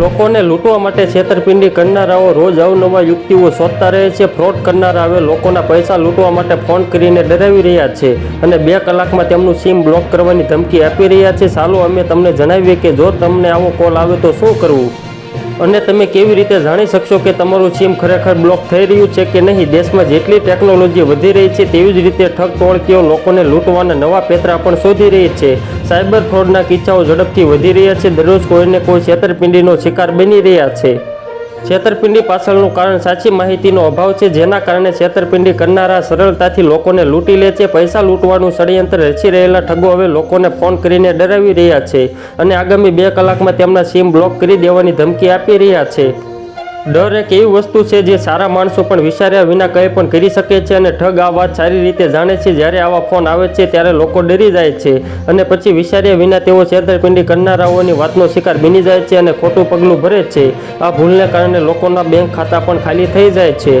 લોકોને લૂંટવા માટે છેતરપિંડી કરનારાઓ રોજ અવનવા યુક્તિઓ શોધતા રહે છે. ફ્રોડ કરનારા હવે લોકોના પૈસા લૂંટવા માટે ફોન કરીને ડરાવી રહ્યા છે અને બે કલાકમાં તેમનું સિમ બ્લોક કરવાની ધમકી આપી રહ્યા છે. ચાલો અમે તમને જણાવીએ કે જો તમને આવો કોલ આવે તો શું કરવું? અને તમે કેવી રીતે જાણી શકશો કે તમારું સિમ ખરેખર બ્લોક થઈ રહ્યું છે કે નહીં? દેશમાં જેટલી ટેકનોલોજી વધી રહી છે, તેવી જ રીતે ઠગ ટોળકીઓ લોકોને લૂંટવાના નવા પેતરા પણ શોધી રહી છે. સાયબર ફ્રોડના કિસ્સાઓ ઝડપથી વધી રહ્યા છે. દરરોજ કોઈને કોઈ છેતરપિંડીનો શિકાર બની રહ્યા છે. છેતરપિંડી પાછળનું કારણ સાચી માહિતીનો અભાવ છે, જેના કારણે છેતરપિંડી કરનારા સરળતાથી લોકોને લૂંટી લે છે, પૈસા લૂંટવાનું ષડયંત્ર રચી રહેલા ઠગો હવે લોકોને ફોન કરીને ડરાવી રહ્યા છે અને આગામી બે કલાકમાં તેમના સિમ બ્લોક કરી દેવાની ધમકી આપી રહ્યા છે. ડર એક એવી વસ્તુ છે જે સારા માણસો પણ વિચાર્યા વિના કંઈ પણ કરી શકે છે અને ઠગ આ વાત સારી રીતે જાણે છે. જ્યારે આવા ફોન આવે છે ત્યારે લોકો ડરી જાય છે અને પછી વિચાર્યા વિના તેઓ છેતરપિંડી કરનારાઓની વાતનો શિકાર બની જાય છે અને ખોટું પગલું ભરે છે. આ ભૂલને કારણે લોકોના બેંક ખાતા પણ ખાલી થઈ જાય છે.